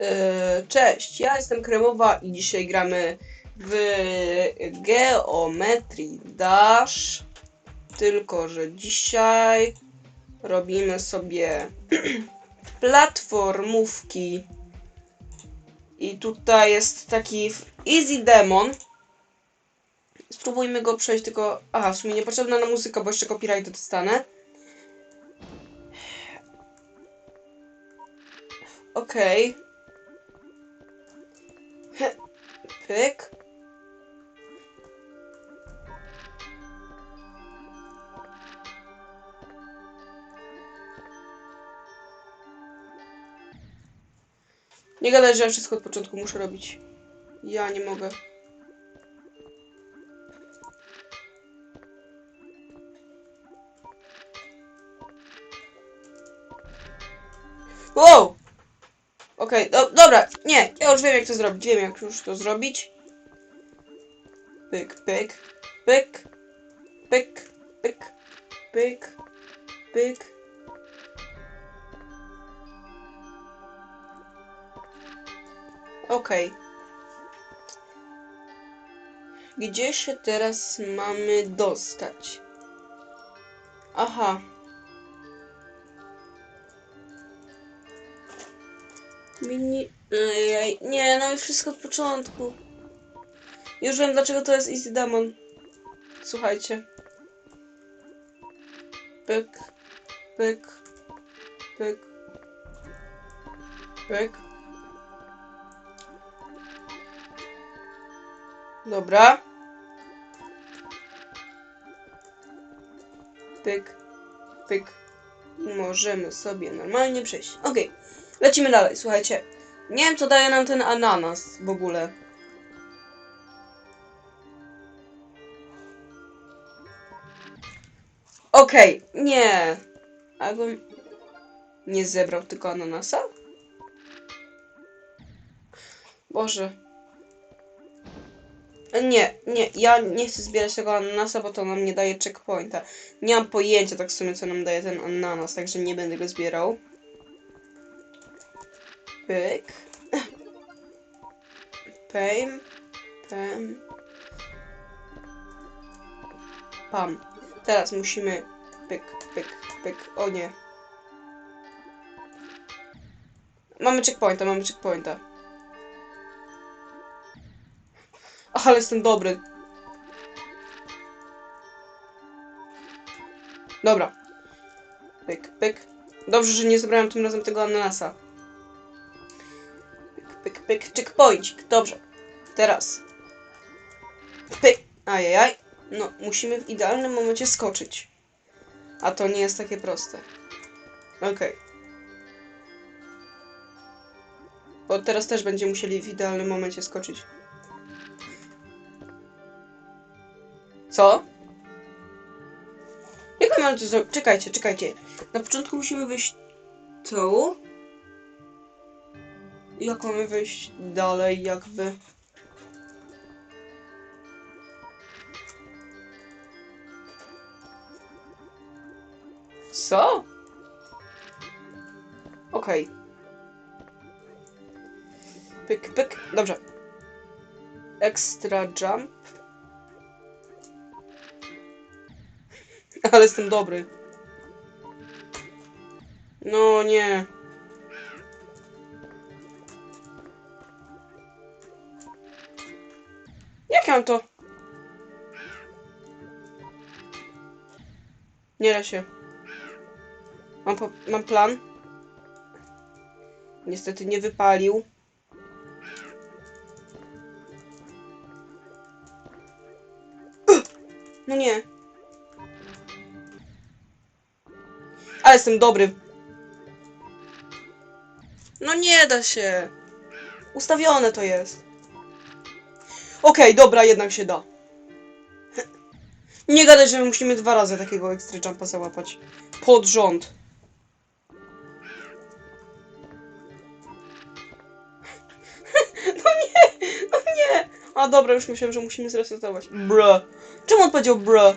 E, Cześć, ja jestem Kremowa i dzisiaj gramy w Geometry Dash. Tylko, że dzisiaj robimy sobie platformówki. I tutaj jest taki Easy Demon. Spróbujmy go przejść, tylko. Aha, w sumie niepotrzebna na muzyka, bo jeszcze copyright dostanę. Okej. He, Pyk. Nie gadaj, że ja wszystko od początku muszę robić. Ja nie mogę. Wow! Okej, do, dobra, nie, ja już wiem jak to zrobić, wiem jak już to zrobić. Pyk, pyk, pyk, pyk, pyk, pyk, pyk. Okej. Gdzie się teraz mamy dostać? Aha. Mini... Ejej, nie, no już wszystko od początku. Już wiem dlaczego to jest Easy Demon. Słuchajcie. Pyk, pyk, pyk, pyk. Dobra. Pyk, pyk. I możemy sobie normalnie przejść. Okej. Lecimy dalej, słuchajcie. Nie wiem, co daje nam ten ananas w ogóle. Okej, nie. Abym nie zebrał tylko ananasa? Boże. Nie, nie, ja nie chcę zbierać tego ananasa, bo to nam nie daje checkpointa. Nie mam pojęcia tak w sumie, co nam daje ten ananas, także nie będę go zbierał. Pyk. Pam. Pam. Pam. Teraz musimy. Pyk, pyk, pyk. O nie. Mamy checkpointa, mamy checkpointa. Ach, ale jestem dobry. Dobra. Pyk, pyk. Dobrze, że nie zebrałem tym razem tego ananasa. Pyk, pyk, checkpoint. Dobrze. Teraz. Pyk. Ajajaj. No, musimy w idealnym momencie skoczyć. A to nie jest takie proste. Okej. Bo teraz też będziemy musieli w idealnym momencie skoczyć. Co? Jak mamy to zrobić? Czekajcie, czekajcie. Na początku musimy wyjść tu. Jak mamy wejść dalej, jakby? Co? Okej. Pyk, pyk. Dobrze. Extra jump. Ale jestem dobry. No nie. Mam to? Nie da się. Mam, mam plan. Niestety nie wypalił. No nie. Ale jestem dobry. No nie da się. Ustawione to jest. Okej, dobra, jednak się da. Nie gadaj, że my musimy dwa razy takiego extra jumpa załapać. Pod rząd. No nie, no nie. A dobra, już myślałem, że musimy zresetować. Bruh. Czemu on powiedział bruh?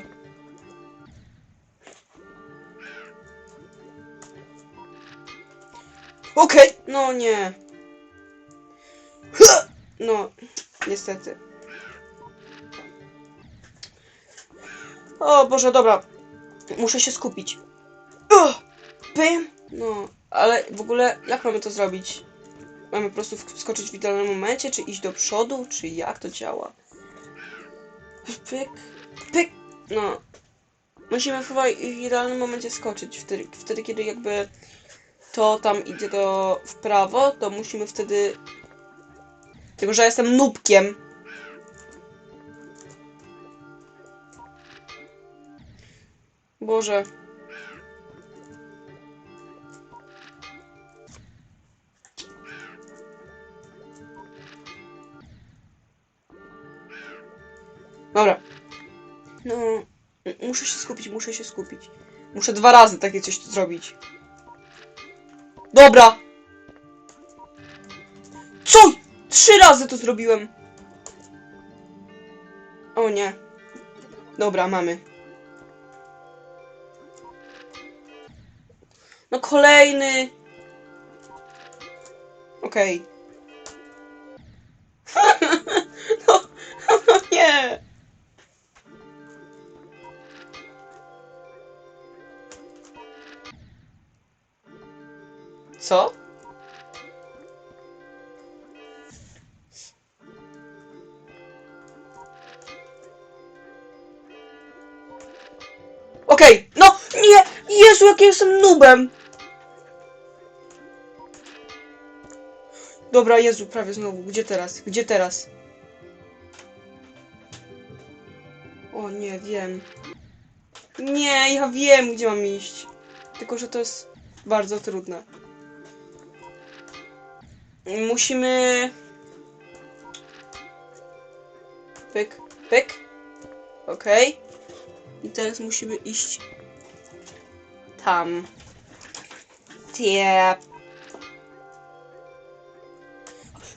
Okej, no nie. No, niestety. O Boże, dobra. Muszę się skupić. Ugh, Pym. No, ale w ogóle jak mamy to zrobić? Mamy po prostu wskoczyć w idealnym momencie, czy iść do przodu, czy jak to działa? Pyk, pyk. No. Musimy chyba w idealnym momencie skoczyć. Wtedy, wtedy kiedy jakby to tam idzie do w prawo, to musimy wtedy. Tylko, że ja jestem nubkiem. Boże. Dobra. No, muszę się skupić, muszę się skupić. Muszę dwa razy takie coś zrobić. Dobra! Co? Trzy razy to zrobiłem! O nie. Dobra, mamy. No kolejny. Okej. no, no nie. Co? Okej, no nie! Jezu, jak ja jestem nubem! Dobra, Jezu, prawie znowu. Gdzie teraz? Gdzie teraz? O nie, wiem. Nie, ja wiem, gdzie mam iść. Tylko, że to jest bardzo trudne. Musimy... Pyk, pyk. Okej. I teraz musimy iść tam. Tie.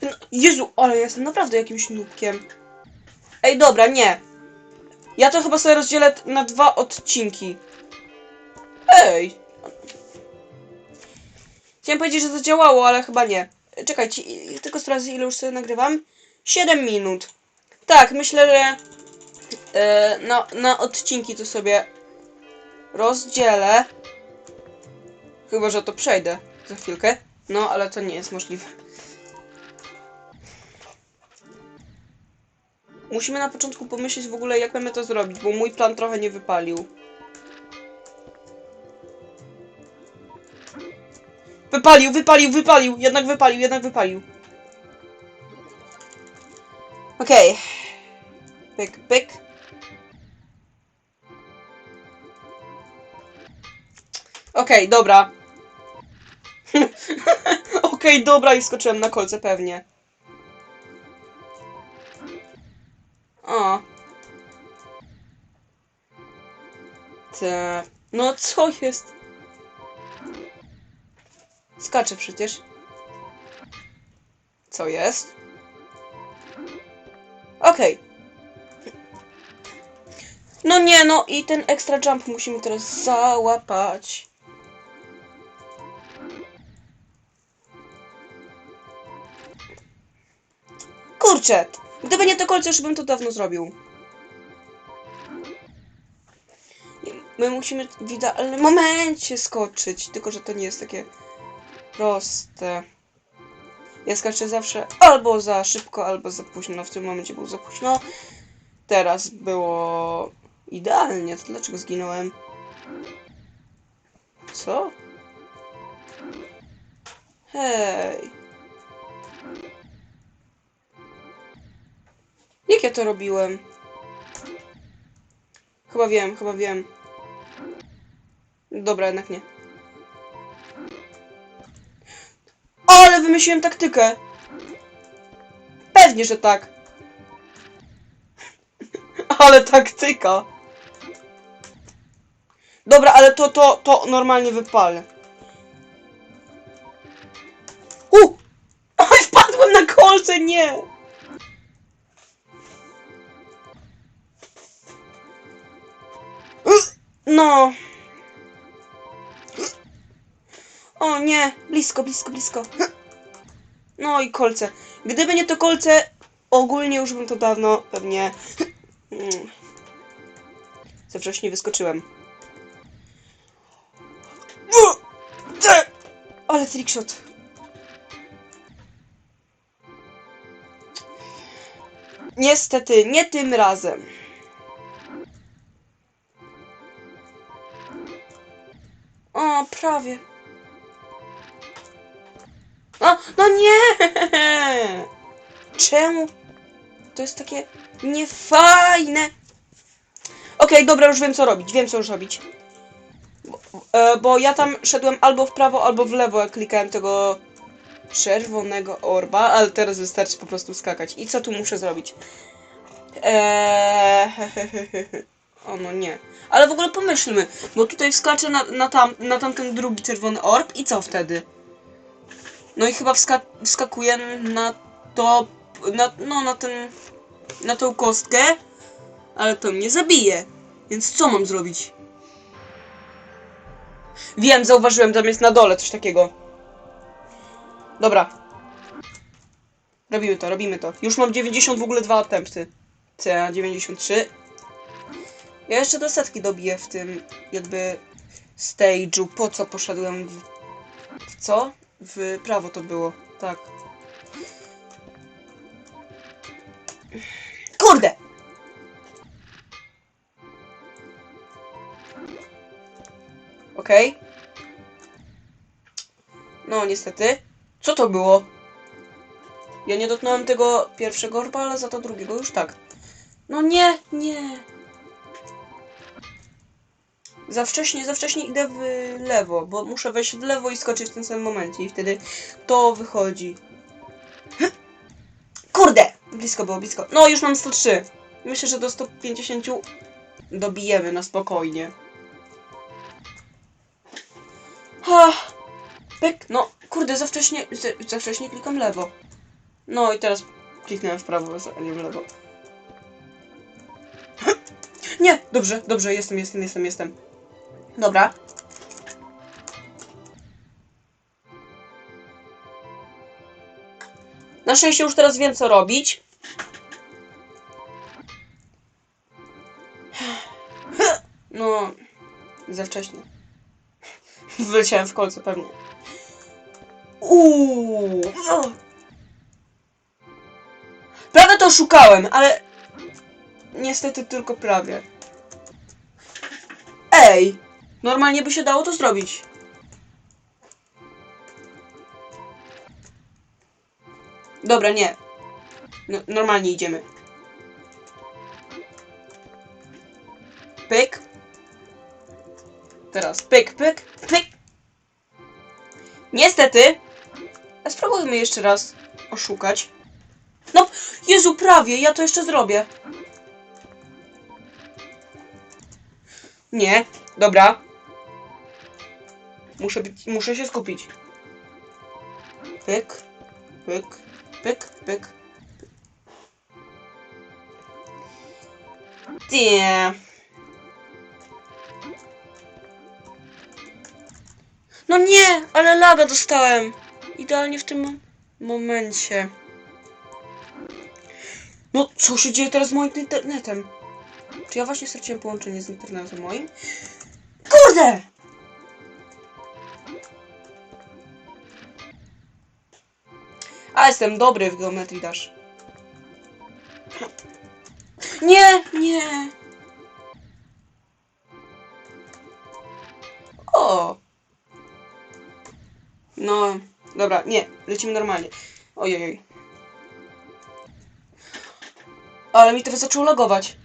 No, Jezu, ale jestem naprawdę jakimś nubkiem. Ej, dobra, nie. Ja to chyba sobie rozdzielę na dwa odcinki. Ej. Chciałem powiedzieć, że to działało, ale chyba nie. Czekajcie, tylko sprawdzę ile już sobie nagrywam. 7 minut. Tak, myślę, że e, na, na odcinki to sobie rozdzielę. Chyba, że to przejdę za chwilkę. No, ale to nie jest możliwe. Musimy na początku pomyśleć w ogóle, jak mamy to zrobić, bo mój plan trochę nie wypalił. Wypalił, wypalił, wypalił! Jednak wypalił, jednak wypalił. Okej. Pyk, pyk. Okej, dobra. Okej, dobra i skoczyłem na kolce pewnie. O. Te. No co jest? Skaczę przecież. Co jest? Okej. No nie, no i ten extra jump musimy teraz załapać. Kurczę, gdyby nie to kolce, już bym to dawno zrobił. My musimy w idealnym momencie skoczyć, tylko że to nie jest takie proste. Ja skaczę zawsze albo za szybko, albo za późno. No w tym momencie było za późno. Teraz było idealnie. To dlaczego zginąłem? Co? Hej. Jak ja to robiłem? Chyba wiem, chyba wiem. Dobra, jednak nie. Ale wymyśliłem taktykę! Pewnie, że tak. Ale taktyka. Dobra, ale to, to, to normalnie wypalę. Nie, blisko, blisko, blisko. No i kolce. Gdyby nie to kolce, ogólnie już bym to dawno pewnie... Za wcześnie wyskoczyłem. Ale trickshot. Niestety, nie tym razem. O, prawie. O, no nie! Czemu? To jest takie niefajne. Okej, dobra, już wiem co robić. Wiem co już robić. Bo, e, bo ja tam szedłem albo w prawo, albo w lewo, jak klikałem tego czerwonego orba, ale teraz wystarczy po prostu skakać. I co tu muszę zrobić? Eee... O no nie. Ale w ogóle pomyślmy, bo tutaj wskaczę na, na, tam, na tamten drugi czerwony orb i co wtedy? No i chyba wska na to, na, no na ten, na tą kostkę, ale to mnie zabije. Więc co mam zrobić? Wiem, zauważyłem, tam jest na dole coś takiego. Dobra. Robimy to, robimy to. Już mam 90 w ogóle dwa attempty. C 93. Ja jeszcze do setki dobiję w tym jakby stage'u. Po co poszedłem w... w co? W prawo to było. Tak. Kurde! Okej. No, niestety. Co to było? Ja nie dotknąłem tego pierwszego orba, ale za to drugiego już tak. No nie, nie. Za wcześnie, za wcześnie idę w lewo, bo muszę wejść w lewo i skoczyć w tym samym momencie i wtedy to wychodzi. Kurde! Blisko było, blisko. No, już mam 103. Myślę, że do 150 dobijemy na spokojnie. Ha! Pyk, no, kurde, za wcześnie, za, za wcześnie klikam lewo. No i teraz kliknąłem w prawo, a nie w lewo. Nie, dobrze, dobrze, jestem, jestem, jestem, jestem. Dobra. Na szczęście już teraz wiem, co robić. No, za wcześnie. Wyleciałem w kolce pewnie. Uuu. Prawie to szukałem, ale niestety tylko prawie. Ej! Normalnie by się dało to zrobić. Dobra, nie. No, normalnie idziemy. Pyk. Teraz pyk, pyk, pyk. Niestety. A spróbujmy jeszcze raz oszukać. No, Jezu, prawie, ja to jeszcze zrobię. Nie, dobra. Muszę być, muszę się skupić. Pyk, pyk, pyk, pyk. Nie. No nie, ale laga dostałem. Idealnie w tym momencie. No, co się dzieje teraz z moim internetem? Czy ja właśnie straciłem połączenie z internetem moim? Kurde! A jestem dobry w geometrii dash. Nie, nie. O. No, dobra, nie, lecimy normalnie. Ojej. Ale mi teraz zaczęło logować.